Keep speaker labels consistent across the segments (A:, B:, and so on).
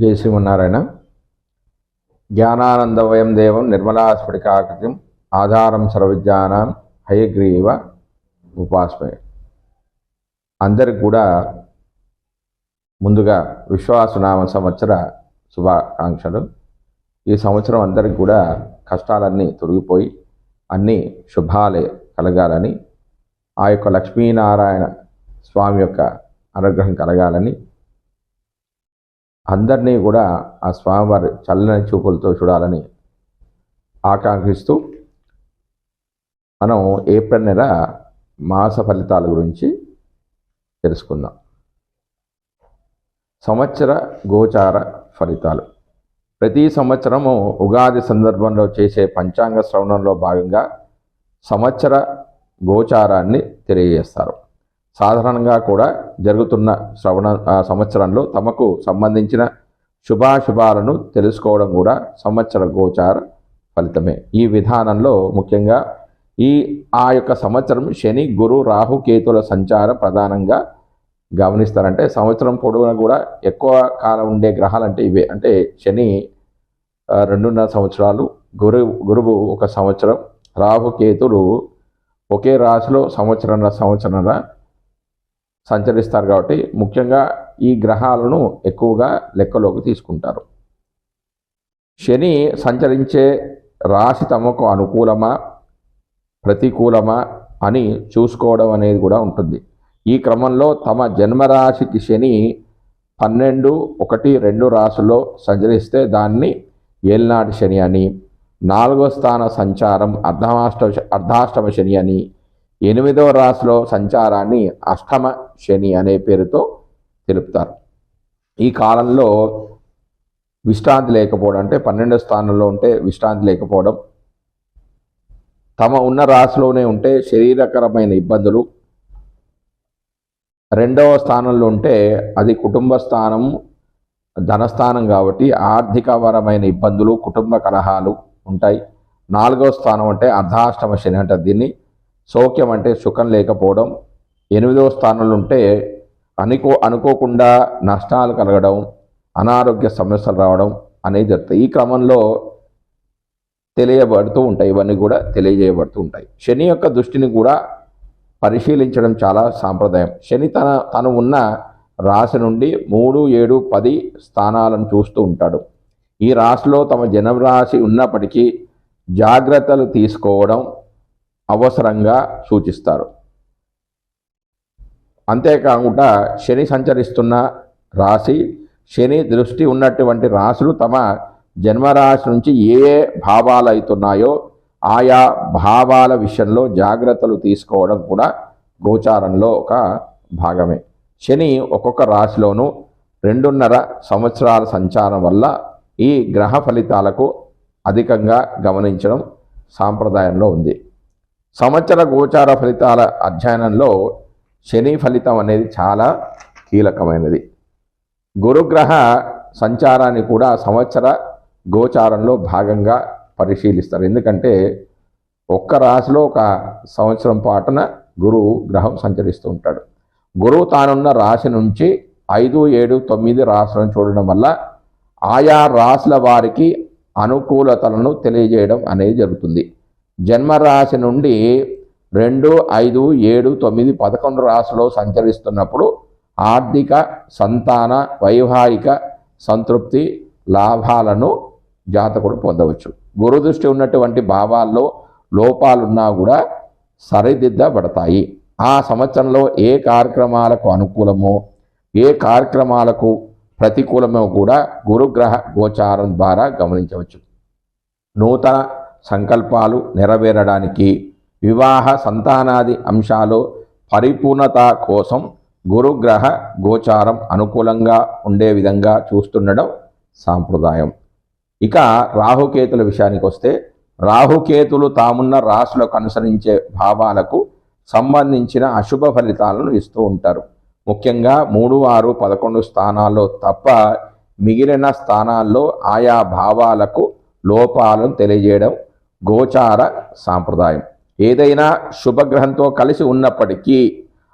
A: జై శ్రీమన్నారాయణ. జ్ఞానానందవయం దేవం నిర్మలాస్ఫటికాకృతిం ఆధారం సర్వజ్ఞానం హయగ్రీవ ఉపాస్మయ అందరికి కూడా ముందుగా విశ్వాసనామ సంవత్సర శుభాకాంక్షలు. ఈ సంవత్సరం అందరికి కూడా కష్టాలన్నీ తొలగిపోయి అన్నీ శుభాలే కలగాలని ఆ యొక్క లక్ష్మీనారాయణ స్వామి యొక్క అనుగ్రహం కలగాలని అందరినీ కూడా ఆ స్వామివారి చల్లని చూపులతో చూడాలని ఆకాంక్షిస్తూ మనం ఏప్రిల్ నెల మాస ఫలితాల గురించి తెలుసుకుందాం. సంవత్సర గోచార ఫలితాలు. ప్రతి సంవత్సరము ఉగాది సందర్భంలో చేసే పంచాంగ శ్రవణంలో భాగంగా సంవత్సర గోచారాన్ని తెలియజేస్తారు. సాధారణంగా కూడా జరుగుతున్న శ్రవణ సంవత్సరంలో తమకు సంబంధించిన శుభాశుభాలను తెలుసుకోవడం కూడా సంవత్సర గోచార ఫలితమే. ఈ విధానంలో ముఖ్యంగా ఈ ఆ యొక్క సంవత్సరం శని గురు రాహు కేతుల సంచార ప్రధానంగా గమనిస్తారంటే సంవత్సరం పొడవునా కూడా ఎక్కువ కాలం ఉండే గ్రహాలు అంటే ఇవే. అంటే శని రెండున్నర సంవత్సరాలు గురు గురువు ఒక సంవత్సరం రాహు కేతులు ఒకే రాశిలో సంవత్సరంన్నర సంవత్సరంన్నర సంచరిస్తారు కాబట్టి ముఖ్యంగా ఈ గ్రహాలను ఎక్కువగా లెక్కలోకి తీసుకుంటారు. శని సంచరించే రాశి తమకు అనుకూలమా? ప్రతికూలమా? అని చూసుకోవడం అనేది కూడా ఉంటుంది. ఈ క్రమంలో తమ జన్మరాశికి శని పన్నెండు ఒకటి రెండు రాశుల్లో సంచరిస్తే దాన్ని ఏలినాటి శని అని నాలుగో స్థాన సంచారం అర్ధమాష్ట అర్ధాష్టమ శని అని ఎనిమిదవ రాశిలో సంచారాన్ని అష్టమ శని అనే పేరుతో తెలుపుతారు. ఈ కాలంలో విశ్రాంతి లేకపోవడం అంటే పన్నెండో స్థానంలో ఉంటే విశ్రాంతి లేకపోవడం తమ ఉన్న రాశిలోనే ఉంటే శరీరకరమైన ఇబ్బందులు రెండవ స్థానంలో ఉంటే అది కుటుంబ స్థానం ధనస్థానం కాబట్టి ఆర్థికపరమైన ఇబ్బందులు కుటుంబ కలహాలు ఉంటాయి. నాలుగవ స్థానం అంటే అర్ధాష్టమ శని అంటే దీన్ని. సౌఖ్యం అంటే సుఖం లేకపోవడం ఎనిమిదవ స్థానంలో ఉంటే అనుకో అనుకోకుండా నష్టాలు కలగడం అనారోగ్య సమస్యలు రావడం అనేది జరుగుతాయి. ఈ క్రమంలో తెలియబడుతూ ఉంటాయి. ఇవన్నీ కూడా తెలియజేయబడుతూ ఉంటాయి. శని యొక్క దృష్టిని కూడా పరిశీలించడం చాలా సాంప్రదాయం. శని తన తను ఉన్న రాశి నుండి మూడు ఏడు పది స్థానాలను చూస్తూ ఉంటాడు. ఈ రాశిలో తమ జనం రాశి ఉన్నప్పటికీ జాగ్రత్తలు తీసుకోవడం అవసరంగా సూచిస్తారు. అంతేకాకుండా శని సంచరిస్తున్న రాశి శని దృష్టి ఉన్నటువంటి రాశులు తమ జన్మరాశి నుంచి ఏ ఏ భావాలు అవుతున్నాయో ఆయా భావాల విషయంలో జాగ్రత్తలు తీసుకోవడం కూడా గోచారంలో ఒక భాగమే. శని ఒక్కొక్క రాశిలోనూ రెండున్నర సంవత్సరాల సంచారం వల్ల ఈ గ్రహ ఫలితాలకు అధికంగా గమనించడం సాంప్రదాయంలో ఉంది. సంవత్సర గోచార ఫలితాల అధ్యయనంలో శని ఫలితం అనేది చాలా కీలకమైనది. గురుగ్రహ సంచారాన్ని కూడా సంవత్సర గోచారంలో భాగంగా పరిశీలిస్తారు. ఎందుకంటే ఒక్క రాశిలో ఒక సంవత్సరం పాటున గురువు గ్రహం సంచరిస్తూ ఉంటాడు. గురువు తానున్న రాశి నుంచి ఐదు ఏడు తొమ్మిది రాశులను చూడడం వల్ల ఆయా రాశుల వారికి అనుకూలతలను తెలియజేయడం అనేది జరుగుతుంది. జన్మరాశి నుండి రెండు ఐదు ఏడు తొమ్మిది పదకొండు రాశిలో సంచరిస్తున్నప్పుడు ఆర్థిక సంతాన వైవాహిక సంతృప్తి లాభాలను జాతకుడు పొందవచ్చు. గురుదృష్టి ఉన్నటువంటి భావాల్లో లోపాలున్నా కూడా సరిదిద్దబడతాయి. ఆ సంవత్సరంలో ఏ కార్యక్రమాలకు అనుకూలమో ఏ కార్యక్రమాలకు ప్రతికూలమో కూడా గురుగ్రహ గోచారం ద్వారా గమనించవచ్చు. నూతన సంకల్పాలు నెరవేరడానికి వివాహ సంతానాది అంశాలు పరిపూర్ణత కోసం గురుగ్రహ గోచారం అనుకూలంగా ఉండే విధంగా చూస్తుండడం సాంప్రదాయం. ఇక రాహుకేతుల విషయానికి వస్తే రాహుకేతులు తామున్న రాశులకు అనుసరించే భావాలకు సంబంధించిన అశుభ ఫలితాలను ఇస్తూ ఉంటారు. ముఖ్యంగా మూడు ఆరు పదకొండు స్థానాల్లో తప్ప మిగిలిన స్థానాల్లో ఆయా భావాలకు లోపాలను తెలియజేయడం గోచార సాంప్రదాయం. ఏదైనా శుభగ్రహంతో కలిసి ఉన్నప్పటికీ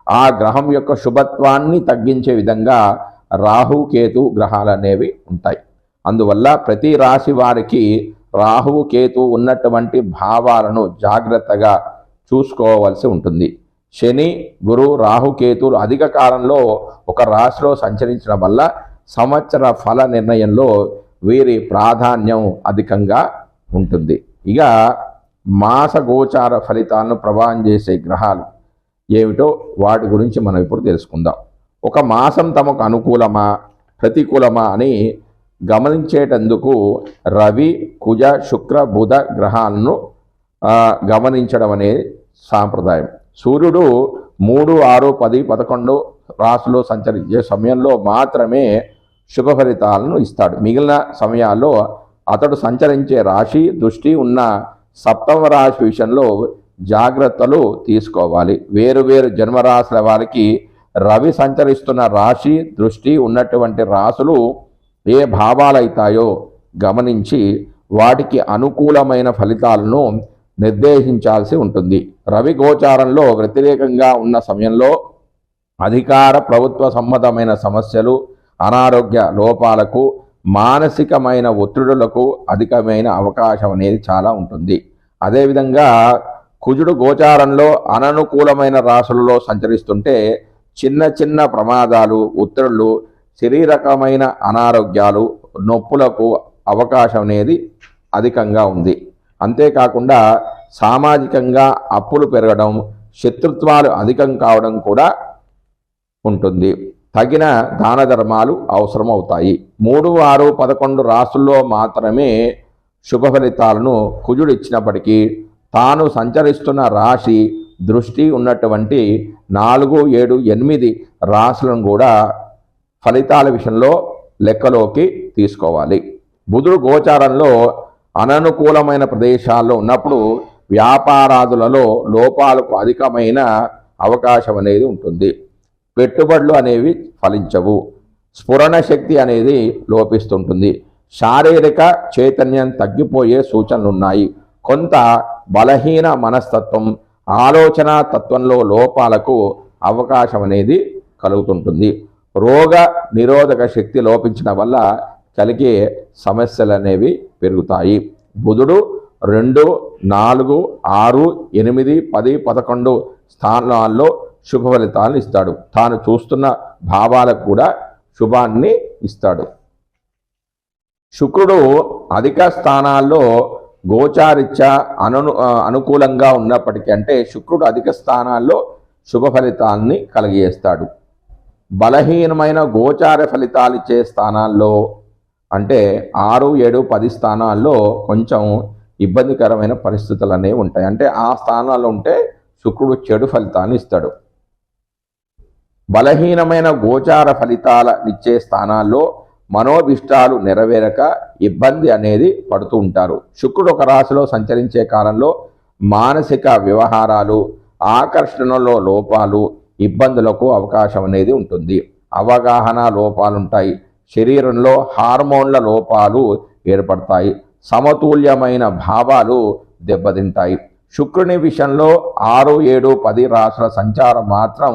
A: ఆ గ్రహం యొక్క శుభత్వాన్ని తగ్గించే విధంగా రాహు కేతు గ్రహాలు అనేవి ఉంటాయి. అందువల్ల ప్రతి రాశి వారికి రాహువు కేతు ఉన్నటువంటి భావాలను జాగ్రత్తగా చూసుకోవాల్సి ఉంటుంది. శని గురు రాహుకేతులు అధిక కాలంలో ఒక రాశిలో సంచరించడం వల్ల సంవత్సర ఫల నిర్ణయంలో వీరి ప్రాధాన్యం అధికంగా ఉంటుంది. ఇక మాస గోచార ఫలితాలను ప్రభావం చేసే గ్రహాలు ఏమిటో వాటి గురించి మనం ఇప్పుడు తెలుసుకుందాం. ఒక మాసం తమకు అనుకూలమా ప్రతికూలమా అని గమనించేటందుకు రవి కుజ శుక్ర బుధ గ్రహాలను గమనించడం అనేది సాంప్రదాయం. సూర్యుడు మూడు ఆరు పది పదకొండు రాశులు సంచరించే సమయంలో మాత్రమే శుభ ఫలితాలను ఇస్తాడు. మిగిలిన సమయాల్లో అతడు సంచరించే రాశి దృష్టి ఉన్న సప్తమ రాశి విషయంలో జాగ్రత్తలు తీసుకోవాలి. వేరు వేరు జన్మరాశుల వారికి రవి సంచరిస్తున్న రాశి దృష్టి ఉన్నటువంటి రాశులు ఏ భావాలైతాయో గమనించి వాటికి అనుకూలమైన ఫలితాలను నిర్దేశించాల్సి ఉంటుంది. రవి గోచారంలో వ్యతిరేకంగా ఉన్న సమయంలో అధికార ప్రభుత్వ సంబంధమైన సమస్యలు అనారోగ్య లోపాలకు మానసికమైన ఒత్తిడులకు అధికమైన అవకాశం అనేది చాలా ఉంటుంది. అదేవిధంగా కుజుడు గోచారంలో అననుకూలమైన రాసులలో సంచరిస్తుంటే చిన్న చిన్న ప్రమాదాలు ఒత్తిడులు శరీరకమైన అనారోగ్యాలు నొప్పులకు అవకాశం అనేది అధికంగా ఉంది. అంతేకాకుండా సామాజికంగా అప్పులు పెరగడం శత్రుత్వాలు అధికం కావడం కూడా ఉంటుంది. తగిన దాన ధర్మాలు అవసరమవుతాయి. మూడు ఆరు పదకొండు రాసుల్లో మాత్రమే శుభ ఫలితాలను కుజుడు ఇచ్చినప్పటికీ తాను సంచరిస్తున్న రాశి దృష్టి ఉన్నటువంటి నాలుగు ఏడు ఎనిమిది రాశులను కూడా ఫలితాల విషయంలో లెక్కలోకి తీసుకోవాలి. బుధుడు గోచారంలో అననుకూలమైన ప్రదేశాల్లో ఉన్నప్పుడు వ్యాపారాదులలో లోపాలకు అధికమైన అవకాశం అనేది ఉంటుంది. పెట్టుబడులు అనేవి ఫలించవు. స్ఫురణ శక్తి అనేది లోపిస్తుంటుంది. శారీరక చైతన్యం తగ్గిపోయే సూచనలు ఉన్నాయి కొంత బలహీన మనస్తత్వం ఆలోచన తత్వంలో లోపాలకు అవకాశం అనేది కలుగుతుంటుంది. రోగ నిరోధక శక్తి లోపించడం వల్ల కలిగే సమస్యలు అనేవి పెరుగుతాయి. బుధుడు రెండు నాలుగు ఆరు ఎనిమిది పది పదకొండు స్థానాల్లో శుభ ఫలితాలను ఇస్తాడు. తాను చూస్తున్న భావాలకు కూడా శుభాన్ని ఇస్తాడు. శుక్రుడు అధిక స్థానాల్లో గోచారిత్య అను అనుకూలంగా ఉన్నప్పటికీ అంటే శుక్రుడు అధిక స్థానాల్లో శుభ ఫలితాన్ని కలిగజేస్తాడు. బలహీనమైన గోచార ఫలితాలు ఇచ్చే స్థానాల్లో అంటే ఆరు ఏడు పది స్థానాల్లో కొంచెం ఇబ్బందికరమైన పరిస్థితులు అనేవి ఉంటాయి. అంటే ఆ స్థానాల్లో ఉంటే శుక్రుడు చెడు ఫలితాన్ని ఇస్తాడు. బలహీనమైన గోచార ఫలితాల ఇచ్చే స్థానాల్లో మనోభిష్టాలు నెరవేరక ఇబ్బంది అనేది పడుతూ ఉంటారు. శుక్రుడు ఒక రాశిలో సంచరించే కాలంలో మానసిక వ్యవహారాలు ఆకర్షణలో లోపాలు ఇబ్బందులకు అవకాశం అనేది ఉంటుంది. అవగాహన లోపాలుంటాయి. శరీరంలో హార్మోన్ల లోపాలు ఏర్పడతాయి. సమతుల్యమైన భావాలు దెబ్బతింటాయి. శుక్రుని విషయంలో ఆరు ఏడు పది రాసుల సంచారం మాత్రం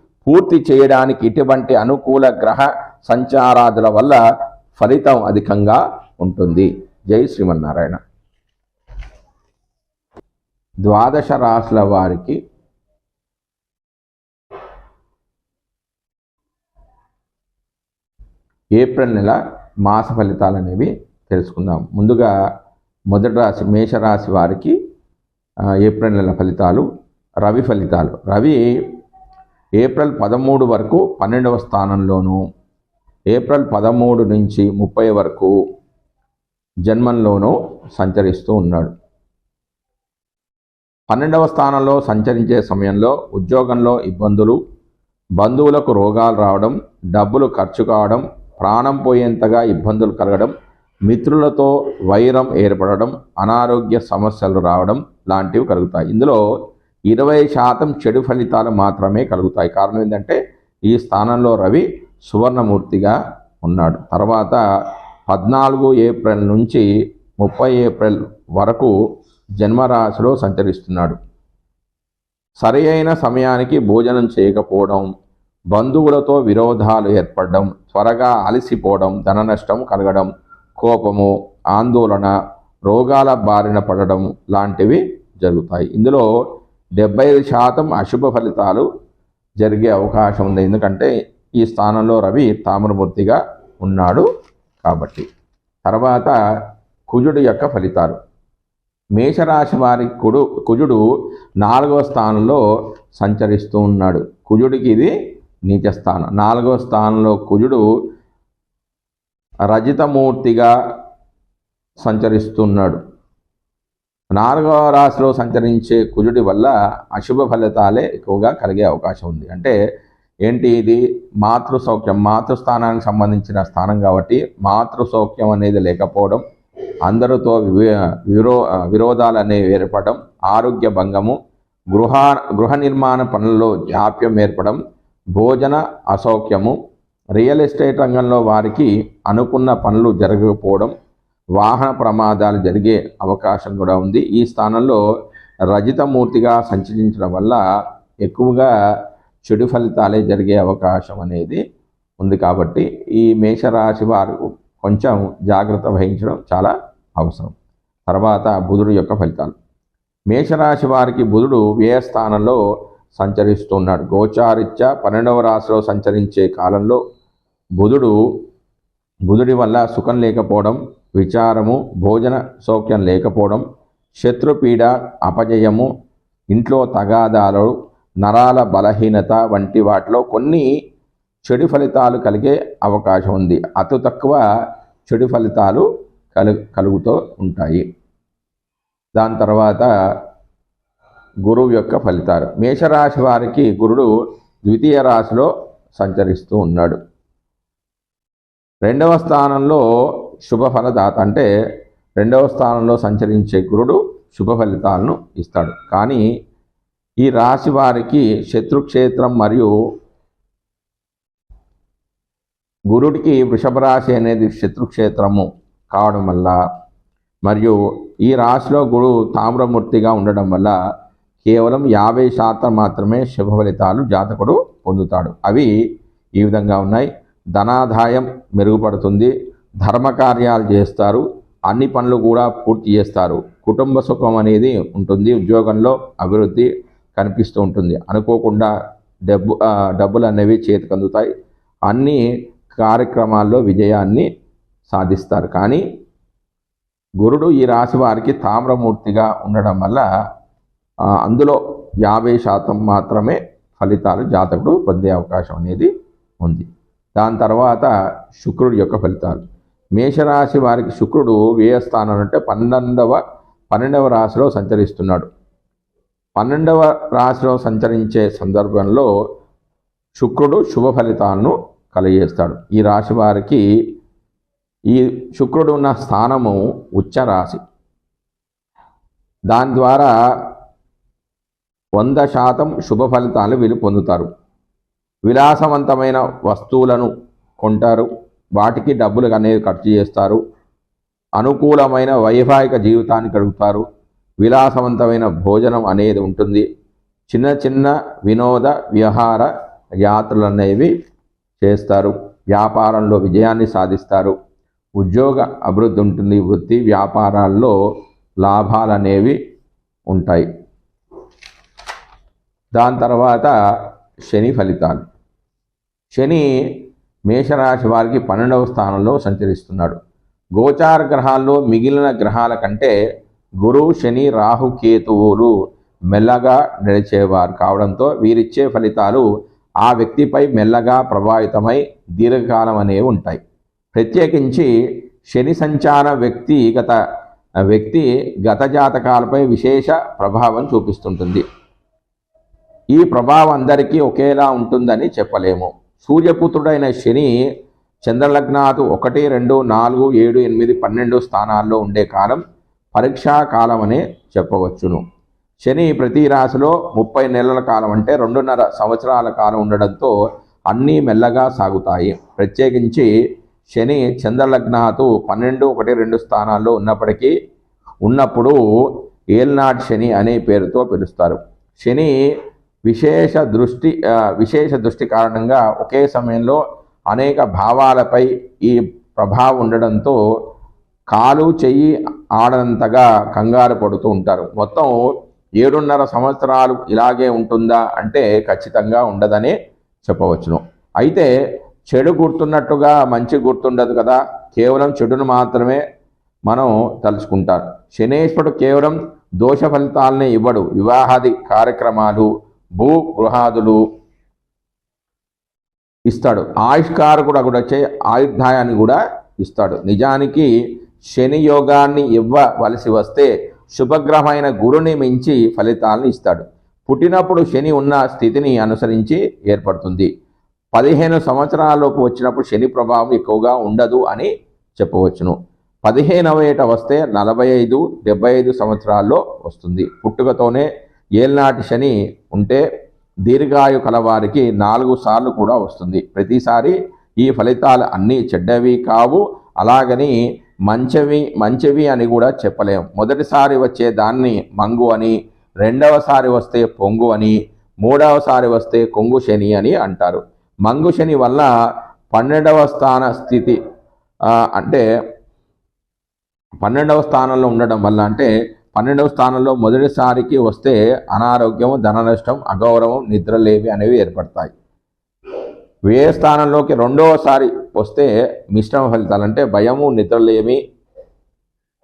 A: పూర్తి చేయడానికి ఇటువంటి అనుకూల గ్రహ సంచారాదుల వల్ల ఫలితం అధికంగా ఉంటుంది. జై శ్రీమన్నారాయణ. ద్వాదశ రాశుల వారికి ఏప్రిల్ నెల మాస ఫలితాలు అనేవి తెలుసుకుందాం. ముందుగా మొదటి రాశి మేషరాశి వారికి ఏప్రిల్ నెల ఫలితాలు రవి ఫలితాలు. రవి ఏప్రిల్ పదమూడు వరకు పన్నెండవ స్థానంలోను ఏప్రిల్ పదమూడు నుంచి ముప్పై వరకు జన్మంలోనూ సంచరిస్తూ ఉన్నాడు. పన్నెండవ స్థానంలో సంచరించే సమయంలో ఉద్యోగంలో ఇబ్బందులు బంధువులకు రోగాలు రావడం డబ్బులు ఖర్చు కావడం ప్రాణం పోయేంతగా ఇబ్బందులు కలగడం మిత్రులతో వైరం ఏర్పడడం అనారోగ్య సమస్యలు రావడం లాంటివి కలుగుతాయి. ఇందులో ఇరవై శాతం చెడు ఫలితాలు మాత్రమే కలుగుతాయి. కారణం ఏంటంటే ఈ స్థానంలో రవి సువర్ణమూర్తిగా ఉన్నాడు. తర్వాత పద్నాలుగు ఏప్రిల్ నుంచి ముప్పై ఏప్రిల్ వరకు జన్మరాశిలో సంచరిస్తున్నాడు. సరి అయిన సమయానికి భోజనం చేయకపోవడం బంధువులతో విరోధాలు ఏర్పడడం త్వరగా అలసిపోవడం ధన నష్టం కలగడం కోపము ఆందోళన రోగాల బారిన పడడం లాంటివి జరుగుతాయి. ఇందులో డెబ్బై ఐదు శాతం అశుభ ఫలితాలు జరిగే అవకాశం ఉంది. ఎందుకంటే ఈ స్థానంలో రవి తామ్రమూర్తిగా ఉన్నాడు కాబట్టి. తర్వాత కుజుడు యొక్క ఫలితాలు. మేషరాశి వారి కుడు కుజుడు నాలుగవ స్థానంలో సంచరిస్తూ ఉన్నాడు. కుజుడికి ఇది నీచ స్థానం. నాలుగవ స్థానంలో కుజుడు రజితమూర్తిగా సంచరిస్తున్నాడు నాలుగవ రాశిలో సంచరించే కుజుడి వల్ల అశుభ ఫలితాలే ఎక్కువగా కలిగే అవకాశం ఉంది. అంటే ఏంటి ఇది? మాతృ సౌఖ్యం మాతృస్థానానికి సంబంధించిన స్థానం కాబట్టి మాతృ సౌఖ్యం అనేది లేకపోవడం అందరితో విరో విరోధాలు అనేవి ఏర్పడడం ఆరోగ్య భంగము గృహ గృహ నిర్మాణ పనుల్లో జాప్యం ఏర్పడడం భోజన అసౌఖ్యము రియల్ ఎస్టేట్ రంగంలో వారికి అనుకున్న పనులు జరగకపోవడం వాహన ప్రమాదాలు జరిగే అవకాశం కూడా ఉంది. ఈ స్థానంలో రజితమూర్తిగా సంచరించడం వల్ల ఎక్కువగా చెడు ఫలితాలే జరిగే అవకాశం అనేది ఉంది కాబట్టి ఈ మేషరాశి వారు కొంచెం జాగ్రత్త వహించడం చాలా అవసరం. తర్వాత బుధుడు యొక్క ఫలితాలు. మేషరాశి వారికి బుధుడు వ్యయ స్థానంలో సంచరిస్తున్నాడు. గోచారిత్య పన్నెండవ రాశిలో సంచరించే కాలంలో బుధుడు బుధుడి వల్ల సుఖం లేకపోవడం విచారము భోజన సౌఖ్యం లేకపోవడం శత్రుపీడ అపజయము ఇంట్లో తగాదాలు నరాల బలహీనత వంటి వాటిలో కొన్ని చెడు ఫలితాలు కలిగే అవకాశం ఉంది. అతి తక్కువ చెడు ఫలితాలు కలు కలుగుతూ ఉంటాయి. దాని తర్వాత గురువు యొక్క ఫలితాలు. మేషరాశి వారికి గురుడు ద్వితీయ రాశిలో సంచరిస్తూ ఉన్నాడు. రెండవ స్థానంలో శుభ ఫలదాత అంటే రెండవ స్థానంలో సంచరించే గురుడు శుభ ఫలితాలను ఇస్తాడు. కానీ ఈ రాశి వారికి శత్రుక్షేత్రం మరియు గురుడికి వృషభ రాశి అనేది శత్రుక్షేత్రము కావడం వల్ల మరియు ఈ రాశిలో గురు తామ్రమూర్తిగా ఉండడం వల్ల కేవలం యాభై శాతం మాత్రమే శుభ ఫలితాలు జాతకుడు పొందుతాడు. అవి ఈ విధంగా ఉన్నాయి. ధనాదాయం మెరుగుపడుతుంది ధర్మకార్యాలు చేస్తారు అన్ని పనులు కూడా పూర్తి చేస్తారు. కుటుంబ సుఖం అనేది ఉంటుంది ఉద్యోగంలో అభివృద్ధి కనిపిస్తూ ఉంటుంది. అనుకోకుండా డబ్బు డబ్బులు అనేవి చేతికి అందుతాయి. అన్ని కార్యక్రమాల్లో విజయాన్ని సాధిస్తారు. కానీ గురుడు ఈ రాశి వారికి తామ్రమూర్తిగా ఉండడం వల్ల అందులో యాభై శాతం మాత్రమే ఫలితాలు జాతకుడు పొందే అవకాశం అనేది ఉంది. దాని తర్వాత శుక్రుడి యొక్క ఫలితాలు. మేషరాశి వారికి శుక్రుడు వ్యయస్థానం అంటే పన్నెండవ పన్నెండవ రాశిలో సంచరిస్తున్నాడు. పన్నెండవ రాశిలో సంచరించే సందర్భంలో శుక్రుడు శుభ ఫలితాలను కలిగేస్తాడు. ఈ రాశి వారికి ఈ శుక్రుడు ఉన్న స్థానము ఉచ్చ రాశి దాని ద్వారా వంద శాతం శుభ ఫలితాలు వీళ్ళు పొందుతారు. విలాసవంతమైన వస్తువులను కొంటారు. వాటికి డబ్బులు అనేవి ఖర్చు చేస్తారు. అనుకూలమైన వైవాహిక జీవితాన్ని గడుపుతారు. విలాసవంతమైన భోజనం అనేది ఉంటుంది. చిన్న చిన్న వినోద విహార యాత్రలు అనేవి చేస్తారు. వ్యాపారంలో విజయాన్ని సాధిస్తారు. ఉద్యోగ అభివృద్ధి ఉంటుంది. వృత్తి వ్యాపారాల్లో లాభాలు అనేవి ఉంటాయి. దాని తర్వాత శని ఫలితాలు. శని మేషరాశి వారికి పన్నెండవ స్థానంలో సంచరిస్తున్నాడు. గోచార గ్రహాల్లో మిగిలిన గ్రహాల కంటే గురు శని రాహు కేతువులు మెల్లగా నడిచేవారు కావడంతో వీరిచ్చే ఫలితాలు ఆ వ్యక్తిపై మెల్లగా ప్రభావితమై దీర్ఘకాలం అనేవి ఉంటాయి. ప్రత్యేకించి శని సంచార వ్యక్తిగత వ్యక్తి గత జాతకాలపై విశేష ప్రభావం చూపిస్తుంటుంది. ఈ ప్రభావం అందరికీ ఒకేలా ఉంటుందని చెప్పలేము. సూర్యపుత్రుడైన శని చంద్రలగ్నాదు ఒకటి రెండు నాలుగు ఏడు ఎనిమిది పన్నెండు స్థానాల్లో ఉండే కాలం పరీక్షా కాలం అనే చెప్పవచ్చును. శని ప్రతి రాశిలో ముప్పై నెలల కాలం అంటే రెండున్నర సంవత్సరాల కాలం ఉండడంతో అన్నీ మెల్లగా సాగుతాయి. ప్రత్యేకించి శని చంద్రలగ్నాతు పన్నెండు ఒకటి రెండు స్థానాల్లో ఉన్నప్పటికీ ఉన్నప్పుడు ఏల్నాడ్ శని అనే పేరుతో పిలుస్తారు. శని విశేష దృష్టి విశేష దృష్టి కారణంగా ఒకే సమయంలో అనేక భావాలపై ఈ ప్రభావం ఉండడంతో కాలు చెయ్యి ఆడనంతగా కంగారు పడుతూ ఉంటారు. మొత్తం ఏడున్నర సంవత్సరాలు ఇలాగే ఉంటుందా అంటే ఖచ్చితంగా ఉండదనే చెప్పవచ్చును. అయితే చెడు గుర్తున్నట్టుగా మంచి గుర్తుండదు కదా. కేవలం చెడును మాత్రమే మనం తలుచుకుంటారు శనేశ్వరుడు కేవలం దోష ఫలితాలనే ఇవ్వడు. వివాహాది కార్యక్రమాలు భూ గృహాదులు ఇస్తాడు. ఆయుష్కారకుడు కూడా వచ్చే ఆయుర్దాయాన్ని కూడా ఇస్తాడు. నిజానికి శని యోగాన్ని ఇవ్వవలసి వస్తే శుభగ్రహమైన గురుని మించి ఫలితాలను ఇస్తాడు. పుట్టినప్పుడు శని ఉన్న స్థితిని అనుసరించి ఏర్పడుతుంది. పదిహేను సంవత్సరాలలోపు వచ్చినప్పుడు శని ప్రభావం ఎక్కువగా ఉండదు అని చెప్పవచ్చును. పదిహేనవ ఏట వస్తే నలభై ఐదు డెబ్బై ఐదు సంవత్సరాల్లో వస్తుంది. పుట్టుకతోనే ఏల్నాటి శని ఉంటే దీర్ఘాయు కలవారికి నాలుగు సార్లు కూడా వస్తుంది. ప్రతిసారి ఈ ఫలితాలు అన్నీ చెడ్డవి కావు. అలాగని మంచివి మంచివి అని కూడా చెప్పలేం. మొదటిసారి వచ్చే దాన్ని మంగు అని రెండవసారి వస్తే పొంగు అని మూడవసారి వస్తే కొంగు శని అని అంటారు. మంగు శని వల్ల పన్నెండవ స్థాన స్థితి అంటే పన్నెండవ స్థానంలో ఉండడం వల్ల అంటే పన్నెండవ స్థానంలో మొదటిసారికి వస్తే అనారోగ్యం ధన నష్టం అగౌరవం నిద్రలేవి అనేవి ఏర్పడతాయి. వ్యయ స్థానంలోకి రెండవసారి వస్తే మిశ్రమ ఫలితాలు అంటే భయము నిద్రలేమి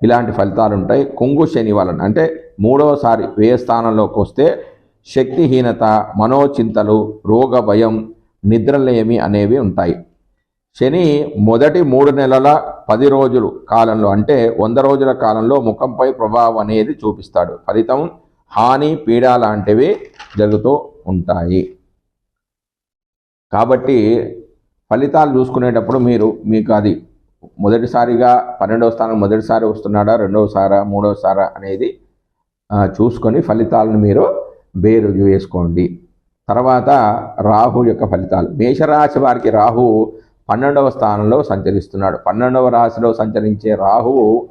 A: ఇలాంటి ఫలితాలు ఉంటాయి. కుంగు శని వలన అంటే మూడవసారి వ్యయ స్థానంలోకి వస్తే శక్తిహీనత మనోచింతలు రోగ భయం నిద్రలేమి అనేవి ఉంటాయి. శని మొదటి మూడు నెలల పది రోజులు కాలంలో అంటే వంద రోజుల కాలంలో ముఖంపై ప్రభావం అనేది చూపిస్తాడు. ఫలితం హాని పీడ లాంటివి జరుగుతూ ఉంటాయి. కాబట్టి ఫలితాలు చూసుకునేటప్పుడు మీరు మీకు అది మొదటిసారిగా పన్నెండవ స్థానం మొదటిసారి వస్తున్నాడా రెండవసారా మూడవసారా అనేది చూసుకొని ఫలితాలను మీరు బేరు వేసుకోండి. తర్వాత రాహు యొక్క ఫలితాలు. మేషరాశి వారికి రాహు పన్నెండవ స్థానంలో సంచరిస్తున్నాడు. పన్నెండవ రాశిలో సంచరించే రాహువు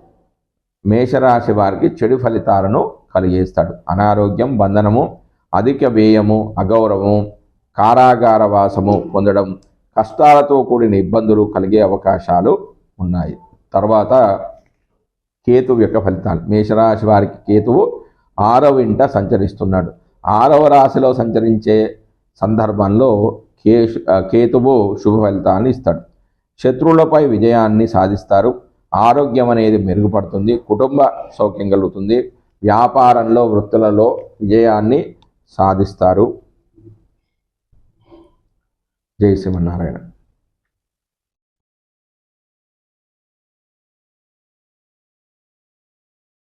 A: మేషరాశి వారికి చెడు ఫలితాలను కలిగేస్తాడు. అనారోగ్యం బంధనము అధిక వ్యయము అగౌరవము కారాగార వాసము పొందడం కష్టాలతో కూడిన ఇబ్బందులు కలిగే అవకాశాలు ఉన్నాయి. తర్వాత కేతువు యొక్క ఫలితాలు. మేషరాశి వారికి కేతువు ఆరవ ఇంట సంచరిస్తున్నాడు. ఆరవ రాశిలో సంచరించే సందర్భంలో కే కేతువు శుభ ఫలితాన్ని ఇస్తాడు. శత్రువులపై విజయాన్ని సాధిస్తారు. ఆరోగ్యం అనేది మెరుగుపడుతుంది. కుటుంబ సౌఖ్యం కలుగుతుంది. వ్యాపారంలో వృత్తులలో విజయాన్ని సాధిస్తారు. జై శ్రీమన్నారాయణ.